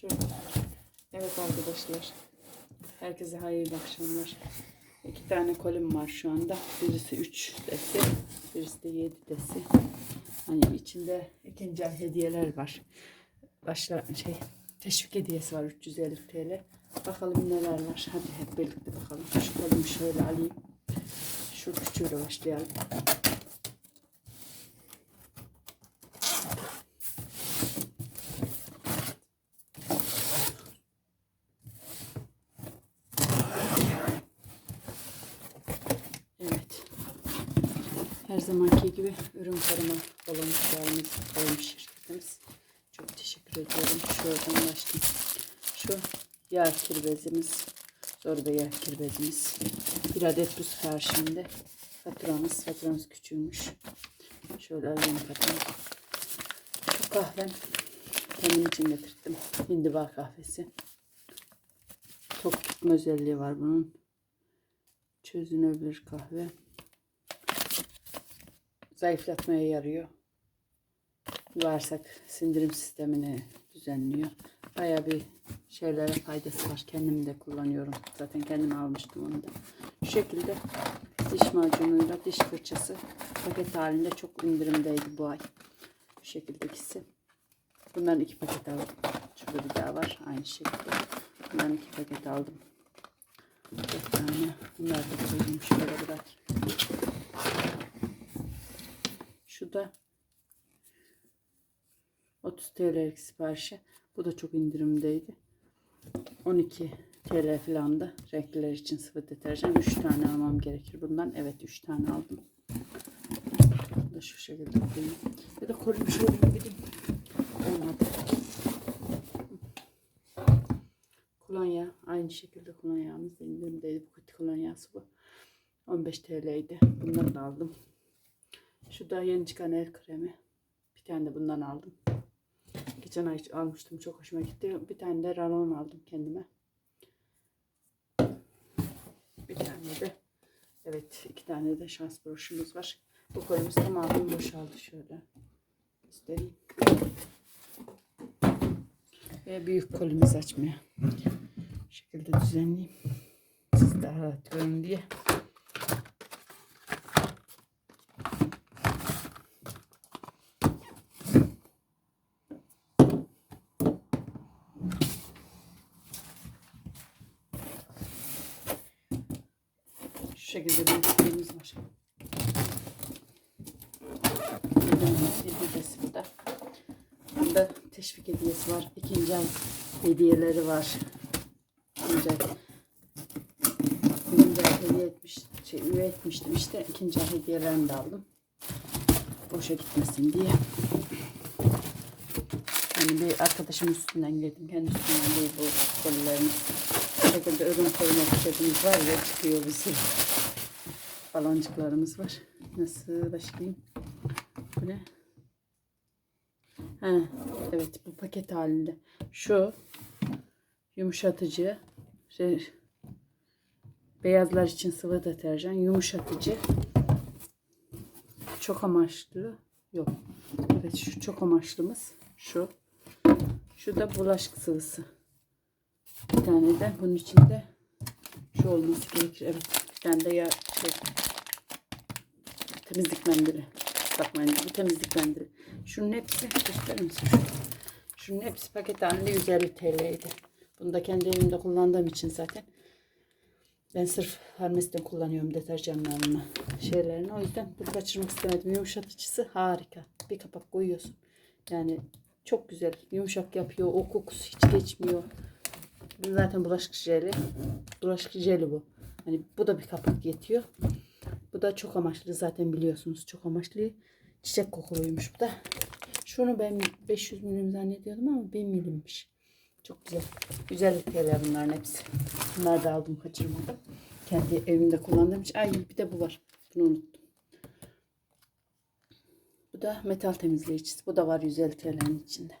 Şöyle. Evet arkadaşlar. Herkese hayırlı akşamlar. İki tane kolim var şu anda. Birisi 3 desi. Birisi de 7 desi. Hani içinde ikinci el hediyeler var. Başla şey teşvik hediyesi var 350 TL. Bakalım neler var. Hadi hep birlikte bakalım. Şu kolimi şöyle alayım. Şu küçüğüyle başlayalım. Evet. Her zamanki gibi ürün koruma baloncuklarımız olmuş şirketimiz. Çok teşekkür ediyorum. Şuradan başlayayım. Şu yağ kirbezimiz. Da yağ kirbezimiz. Bir adet bu siparişinde. Faturamız. Faturamız küçülmüş. Şöyle alayım faturamı. Şu kahvem kendim için getirdim. Hindiba kahvesi. Tok tutma özelliği var bunun. Çözünebilir kahve. Zayıflatmaya yarıyor. Bağırsak sindirim sistemini düzenliyor. Baya bir şeylere faydası var. Kendim de kullanıyorum. Zaten kendim almıştım onu da. Şu şekilde diş macunuyla diş fırçası paket halinde çok indirimdeydi bu ay. Bu şekilde ikisi. Bunların iki paket aldım. Şurada bir daha var. Aynı şekilde. Bunların iki paket aldım. Dört tane. Bunlar da koyayım şöyle bırak. Şu da 30 TL'lik siparişi. Bu da çok indirimdeydi. 12 TL falan da renkliler için sıvı deterjan. 3 tane almam gerekir bundan. Evet 3 tane aldım. Bunu da şu şekilde koyayım. Ya da şöyle gideyim. Olmadı. Kolonya. Aynı şekilde kolonyamız indirimdeydi. Bu kutu kolonyası bu. 15 TL'ydi. Bundan da aldım. Şu da yeni çıkan el kremi. Bir tane de bundan aldım. Geçen ay almıştım. Çok hoşuma gitti. Bir tane de Ralon aldım kendime. Bir tane de evet iki tane de şans broşumuz var. Bu kolimiz tamamen boşaldı şöyle. Göstereyim. Ve büyük kolimiz açmaya. Bu şekilde düzenleyeyim. Siz daha rahat görün diye. Şu şekilde bir isteğimiz var. Bir hediyesi bu da. Bunda teşvik hediyesi var. İkinci ay hediyeleri var. İkinci ay. Birinci ay hediye etmiş, şey, üye etmiştim işte. ikinci ay hediyelerini de aldım. Boşa gitmesin diye. Yani bir arkadaşım üstünden girdim. Kendi üstünden değil bu kolilerimiz. Şekilde ürün koyma poşetimiz var ve çıkıyor bir sürü baloncuklarımız var. Nasıl başlayayım? Bu ne? Ha, evet bu paket halinde. Şu yumuşatıcı şey, beyazlar için sıvı deterjan yumuşatıcı çok amaçlı yok. Evet şu çok amaçlımız şu. Şu da bulaşık sıvısı. Bir tane de bunun içinde şu olması gerekir. Evet bir tane de ya şey, temizlik mendili. Islak mendili, temizlik mendili. Şunun hepsi gösterir misin? Şu? Şunun hepsi paket halinde 150 TL'ydi. Bunu da kendi evimde kullandığım için zaten. Ben sırf Hermes'ten kullanıyorum deterjanlarını, şeylerini. O yüzden bunu kaçırmak istemedim. Yumuşatıcısı harika. Bir kapak koyuyorsun. Yani çok güzel. Yumuşak yapıyor. O kokusu hiç geçmiyor. Zaten bulaşık jeli. Bulaşık jeli bu. Hani bu da bir kapak yetiyor. Bu da çok amaçlı zaten biliyorsunuz. Çok amaçlı. Çiçek kokuluymuş bu da. Şunu ben 500 milim zannediyordum ama 1000 milimmiş. Çok güzel. Güzel TL bunların hepsi. Bunları da aldım kaçırmadım. Kendi evimde kullandığım için. Ay bir de bu var. Bunu unuttum. Bu da metal temizleyicisi. Bu da var 150 TL'nin içinde.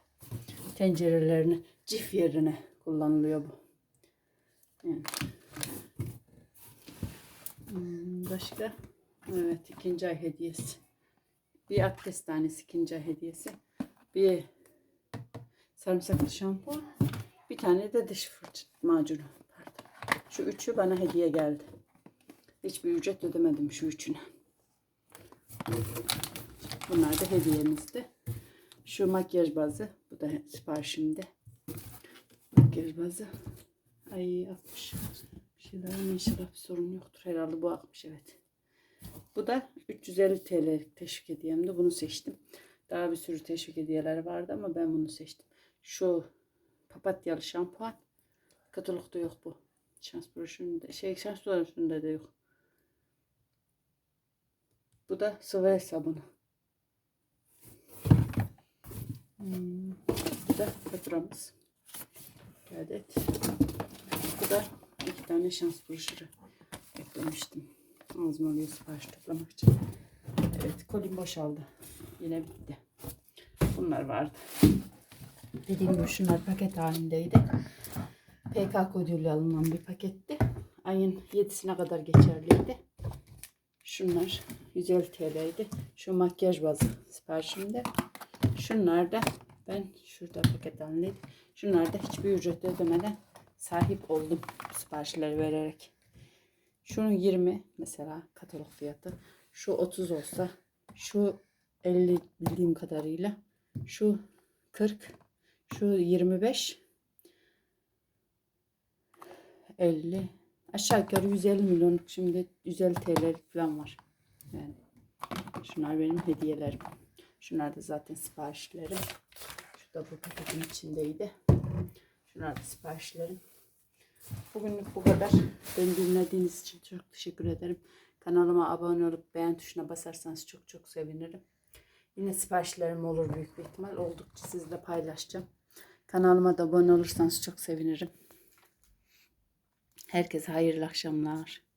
Tencerelerini cif yerine kullanılıyor bu. Yani. Hmm, Başka? Evet ikinci ay hediyesi. Bir abdest tanesi ikinci ay hediyesi. Bir sarımsaklı şampuan. tane de diş fırça macunu. Şu üçü bana hediye geldi. Hiçbir ücret ödemedim şu üçüne. Bunlar da hediyemizdi. Şu makyaj bazı. Bu da siparişimde. Makyaj bazı. Ay akmış. Bir şeyler inşallah bir sorun yoktur. Herhalde bu akmış evet. Bu da 350 TL teşvik hediyemdi. Bunu seçtim. Daha bir sürü teşvik hediyeler vardı ama ben bunu seçtim. Şu papatyalı şampuan. Katalogda yok bu. Şans broşüründe, şey şans broşüründe de yok. Bu da sıvı sabunu. Hmm, Bu da faturamız. Bir adet. Bu da iki tane şans broşürü eklemiştim. Ağzım oluyor sipariş toplamak için. Evet kolim boşaldı. Yine bitti. Bunlar vardı. Dediğim gibi şunlar paket halindeydi. PK koduyla alınan bir paketti. Ayın 7'sine kadar geçerliydi. Şunlar 150 TL'ydi. Şu makyaj bazı siparişimde. Şunlar da ben şurada paket halindeydi. Şunlar da hiçbir ücret ödemeden sahip oldum siparişleri vererek. Şunun 20 mesela katalog fiyatı. Şu 30 olsa şu 50 bildiğim kadarıyla şu 40 şu 25 50 aşağı yukarı 150 milyonluk şimdi 150 TL falan var. Yani şunlar benim hediyelerim. Şunlar da zaten siparişlerim. Şu da bu paketin içindeydi. Şunlar da siparişlerim. Bugünlük bu kadar. Beni dinlediğiniz için çok teşekkür ederim. Kanalıma abone olup beğen tuşuna basarsanız çok çok sevinirim. Yine siparişlerim olur büyük bir ihtimal. Oldukça sizle paylaşacağım. Kanalıma da abone olursanız çok sevinirim. Herkese hayırlı akşamlar.